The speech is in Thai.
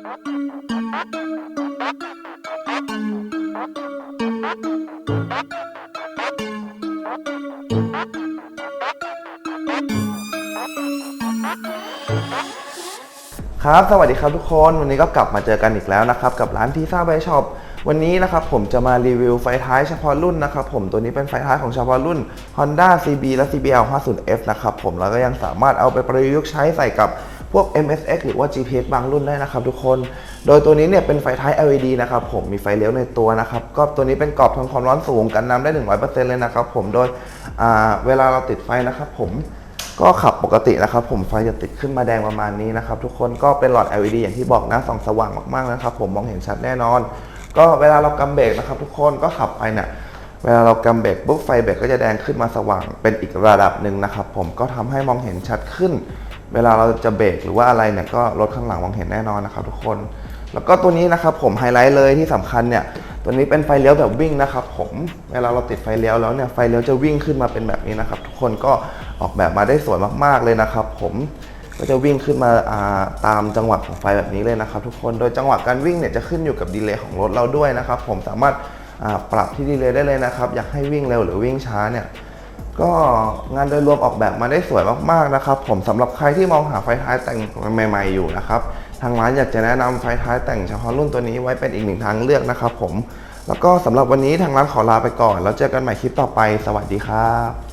ครับสวัสดีครับทุกคนวันนี้ก็กลับมาเจอกันอีกแล้วนะครับ กับร้านทีซ่าไบช็อปวันนี้นะครับผมจะมารีวิวไฟท้ายเฉพาะรุ่นนะครับผมตัวนี้เป็นไฟท้ายของเฉพาะรุ่น Honda CB และ CBL 50F นะครับผมแล้วก็ยังสามารถเอาไปประยุกต์ใช้ใส่กับ พวก MSX หรือว่า GPS บางรุ่นได้นะครับทุกคน โดยตัวนี้เนี่ยเป็นไฟท้าย LED นะครับผมมีไฟเลี้ยวในตัวนะครับก็ตัวนี้เป็นกรอบทนความร้อนสูงกันน้ำได้ 100%เลยนะครับผมโดยเวลาเราติดไฟนะครับผมก็ขับปกตินะครับผมไฟจะติดขึ้นมาแดงประมาณนี้นะครับทุกคนก็เป็นหลอด LED อย่างที่บอกนะส่องสว่างมากๆนะครับผมมองเห็นชัดแน่นอน ก็เวลาเรากำเบรกนะครับทุกคนก็ขับไปเนี่ยเวลาเรากำเบรกปุ๊บไฟเบรกก็จะแดงขึ้นมาสว่างเป็นอีกระดับหนึ่งนะครับผมก็ทำให้มองเห็นชัดขึ้น เวลาเราจะเบรกหรือว่าอะไรเนี่ยก็รถข้างหลังมองเห็นแน่นอนนะครับทุกคน แล้วก็ตัวนี้นะครับผมไฮไลท์เลยที่สำคัญเนี่ยตัวนี้เป็นไฟเลี้ยวแบบวิ่งนะครับผมเวลาเราติดไฟเลี้ยวแล้วเนี่ยไฟเลี้ยวจะวิ่งขึ้นมาเป็นแบบนี้นะครับ ทุกคนก็ออกแบบมาได้สวยมากๆเลยนะครับ ผมก็จะวิ่งขึ้นมาาตามจังหวะของไฟแบบนี้เลยนะครับ ทุกคนโดยจังหวะการวิ่งเนี่ยจะขึ้นอยู่กับดีเลย์ของรถเราด้วยนะครับ ผมสามารถปรับที่ดีเลย์ได้เลยนะครับ อยากให้วิ่งเร็วหรือวิ่งช้าเนี่ย ก็งานโดยรวมออกแบบมาได้สวยมากๆนะครับ ผมสำหรับใครที่มองหาไฟท้ายแต่งใหม่ๆอยู่นะครับทางร้านอยากจะแนะนำไฟท้ายแต่งเฉพาะรุ่นตัวนี้ไว้เป็นอีกหนึ่งทางเลือกนะครับ ผม แล้วก็สำหรับวันนี้ทางร้านขอลาไปก่อน แล้วเจอกันใหม่คลิปต่อไป สวัสดีครับ